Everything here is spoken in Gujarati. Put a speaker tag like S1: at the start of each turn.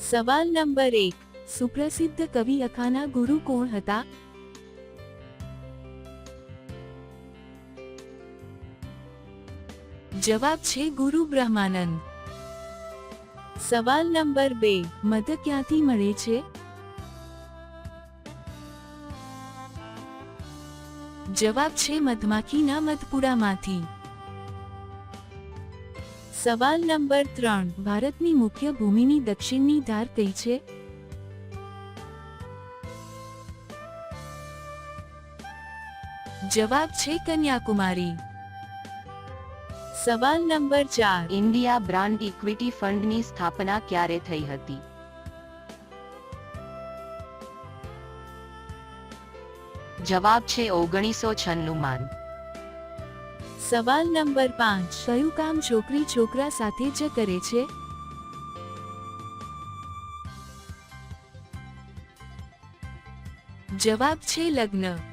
S1: સવાલ નંબર એક, સુપ્રસિદ્ધ કવિ અખાના ગુરુ કોણ હતા? જવાબ છે ગુરુ બ્રહ્માનંદ. સવાલ નંબર બે, મધ ક્યાંથી મળે છે? જવાબ છે મધમાખીના મધપુડામાંથી સવાલ નંબર ત્રણ, ભારતની મુખ્ય ભૂમિની દક્ષિણની ધાર કઈ છે? જવાબ છે કન્યાકુમારી. સવાલ નંબર ચાર,
S2: ઇન્ડિયા બ્રાન્ડ ઇક્વિટી ફંડની સ્થાપના ક્યારે થઈ હતી? જવાબ છે ઓગણીસો છન્નુંમાં
S1: સવાલ નંબર પાંચ. કયું કામ છોકરી છોકરા સાથે જ કરે છે? જવાબ છે લગ્ન.